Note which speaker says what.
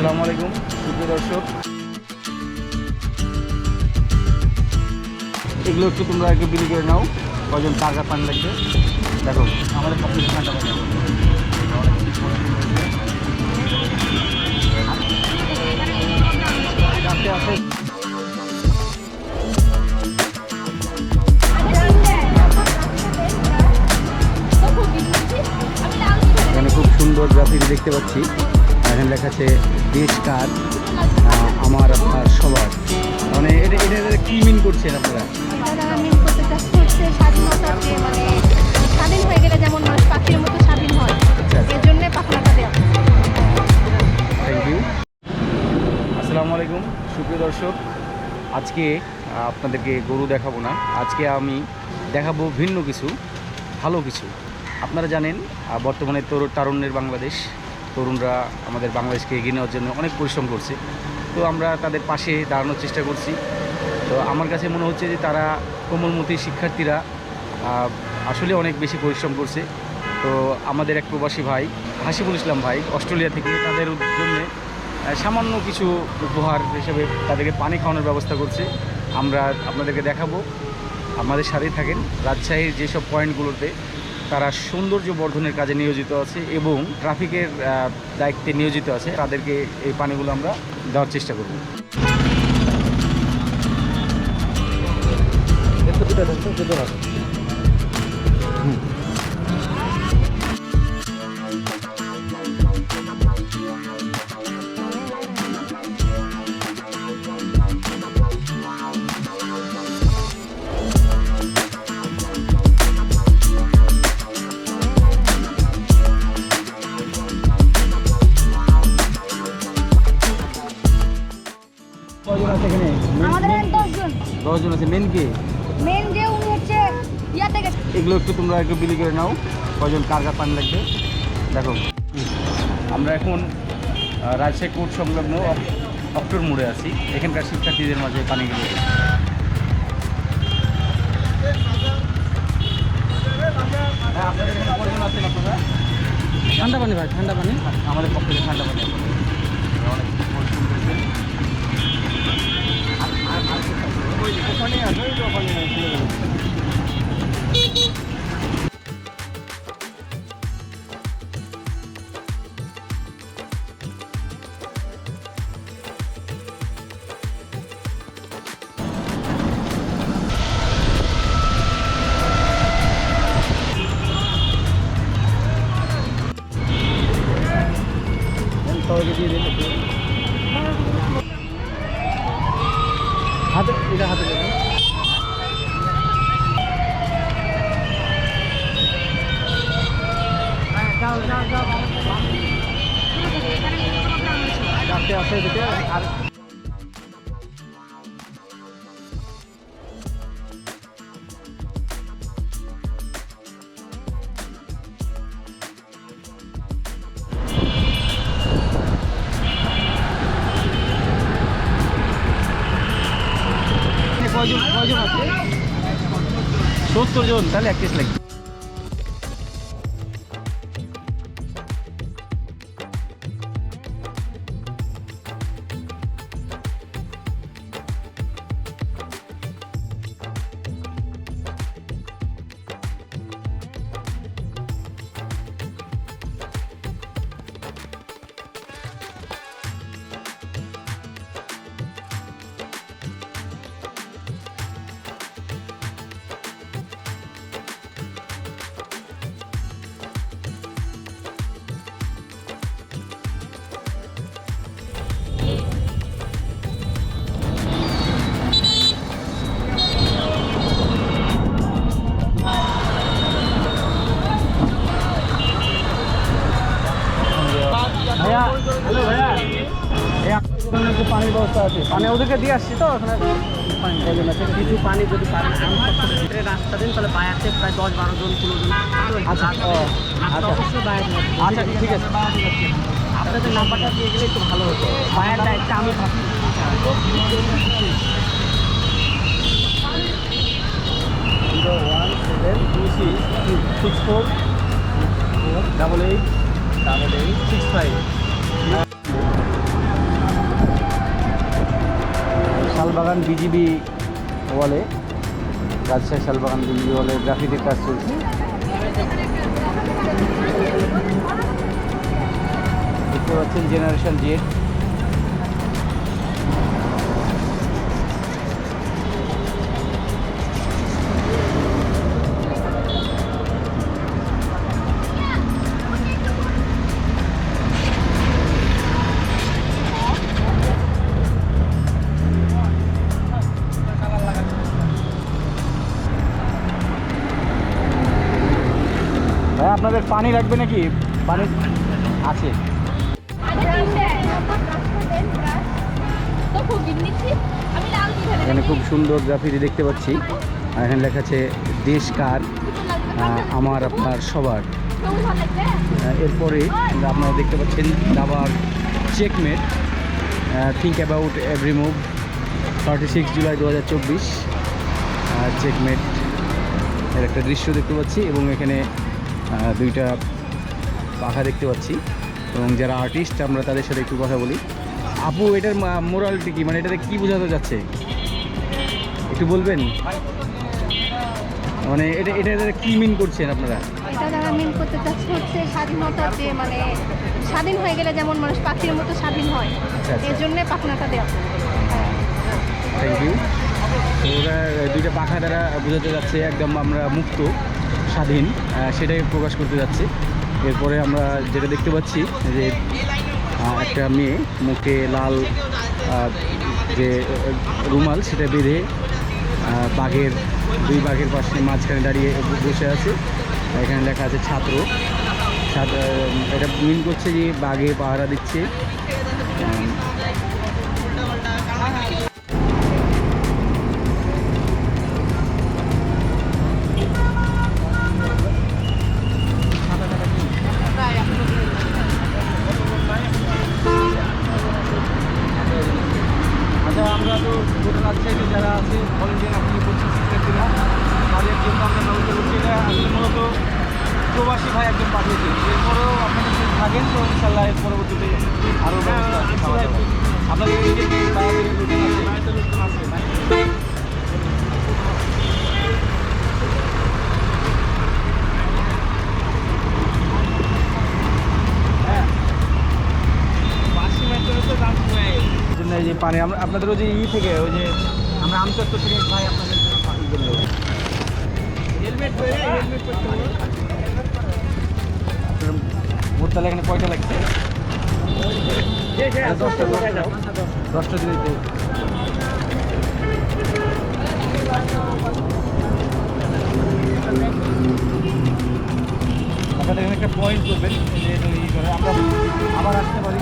Speaker 1: আসসালামু আলাইকুম, সুপ্রিয় দর্শক। এগুলো একটু তোমরা একটু বিলি করে নাও কজন কার পানি লাগবে। দেখো, আমাদের আছে। এখানে খুব সুন্দর গ্রাফিক দেখতে পাচ্ছি। এখানে লেখা আছে দেশ কার আমার আপনার সবার। মানে এটা এটা এটা কি মিন করছেন আপনারা
Speaker 2: স্বাধীন হয়ে গেলে যেমন মানুষ পাখির মতো স্বাধীন হয়
Speaker 1: আচ্ছা, আচ্ছা।
Speaker 2: এর জন্য পাখনাটা দেওয়া
Speaker 1: থ্যাংক ইউ আসসালামু আলাইকুম সুপ্রিয় দর্শক। আজকে আপনাদেরকে গরু দেখাবো না। আজকে আমি দেখাবো ভিন্ন কিছু ভালো কিছু। আপনারা জানেন বর্তমানে তরু তারুণ্যের বাংলাদেশ। তরুণরা আমাদের বাংলাদেশকে এগিয়ে নেওয়ার জন্য অনেক পরিশ্রম করছে। তো আমরা তাদের পাশে দাঁড়ানোর চেষ্টা করছি। তো আমার কাছে মনে হচ্ছে যে তারা কোমলমতি শিক্ষার্থীরা আসলে অনেক বেশি পরিশ্রম করছে। তো আমাদের এক প্রবাসী ভাই, হাসিবুল ইসলাম ভাই, অস্ট্রেলিয়া থেকে তাদের জন্য সামান্য কিছু উপহার হিসেবে তাদেরকে পানি খাওয়ানোর ব্যবস্থা করছে। আমরা আপনাদেরকে দেখাবো। আমাদের সাথেই থাকেন। রাজশাহীর যেসব পয়েন্টগুলোতে তারা সৌন্দর্য বর্ধনের কাজে নিয়োজিত আছে এবং ট্রাফিকের দায়িত্বে নিয়োজিত আছে, তাদেরকে এই পানিগুলো আমরা দেওয়ার চেষ্টা করব। কজন এগুলো একটু তোমরা একটু বিলি করে নাও কজন কার কার পানি লাগবে দেখো। আমরা এখন রাজশাহী কোর্ট সংলগ্ন অক- অক্টোর মোড়ে আছি। এখানকার শিক্ষার্থীদের মাঝে পানিগুলো। হ্যাঁ?
Speaker 3: ঠান্ডা পানি ভাই ঠান্ডা পানি।
Speaker 1: আমাদের পক্ষে ঠান্ডা পানি হাতে এটা হাতে দেবেন চারটে আছে এদিকে আর সত্তর জন তাহলে একত্রিশ লাগবে। পানির ব্যবস্থা আছে। পানি ওদেরকে দিয়ে আসছি তো ওখানে পানি
Speaker 3: কিছু পানি যদি পারেন রাস্তা দিন তাহলে বাই আছে প্রায় দশ বারো জন ষোলো জন।
Speaker 1: আচ্ছা আচ্ছা।
Speaker 3: অবশ্যই বাইরে
Speaker 1: আচ্ছা ঠিক আছে।
Speaker 3: আপনাদের নাম্বারটা দিয়ে গেলে একটু ভালো হতো। বায়ের দায়িত্বে আমি থাকি
Speaker 1: zero one seven two six six four double eight double eight six five. Shalbagan BGB ওয়ালে রাজশাহী শালবাগান বিজিবি ওয়ালে গ্রাফিকের কাজ চলছে। দেখতে পাচ্ছেন জেনারেশন জেড আপনাদের পানি লাগবে নাকি? পানি আছে। এখানে খুব সুন্দর গ্রাফিটি দেখতে পাচ্ছি। আর এখানে লেখা আছে, দেশ কার? আমার, আপনার, সবার। এরপরে আপনারা দেখতে পাচ্ছেন দাবার checkmate think about every move thirty six July দু হাজার চব্বিশ চেকমেট এর একটা দৃশ্য দেখতে পাচ্ছি এবং এখানে দুইটা পাখা দেখতে পাচ্ছি। এবং যারা আর্টিস্ট আমরা তাদের সাথে একটু কথা বলি। আপু এটার মোরালিটি কি? মানে এটাতে কি বোঝাতে যাচ্ছে? একটু বলবেন? মানে এটা এটা এটা কি মিন করছেন আপনারা?
Speaker 2: এটা মিন করতে চাচ্ছে হচ্ছে স্বাধীনতা যে মানে স্বাধীন হয়ে গেলে যেমন মানুষ পাখির মতো স্বাধীন হয়
Speaker 1: আচ্ছা, আচ্ছা।
Speaker 2: এর জন্য পাখনাটা দেওয়া
Speaker 1: থ্যাংক ইউ ওরা দুইটা পাখা দ্বারা বোঝাতে যাচ্ছে একদম আমরা মুক্ত। স্বাধীন সেটাই প্রকাশ করতে যাচ্ছে। এরপরে আমরা যেটা দেখতে পাচ্ছি, যে একটা মেয়ে মুখে লাল যে, রুমাল সেটা বেঁধে বাঘের, দুই বাঘের পাশে মাঝখানে দাঁড়িয়ে বসে আছে। এখানে লেখা আছে ছাত্র। ছাত্র এটা মিন করছে যে বাঘে পাহারা দিচ্ছে। পানি আমরা আপনাদের ওই যে ই থেকে ওই যে আমরা আমচত্বর থেকে ভাই আপনাদের পানি জন্য হেলমেট হেলমেট ভোটতালে এখানে কয়টা লাগছে? দশটা দশটা। দিলে আপনাদের এখানে একটা পয়েন্ট করবেন এই যে ই করে আবার আসতে পারি।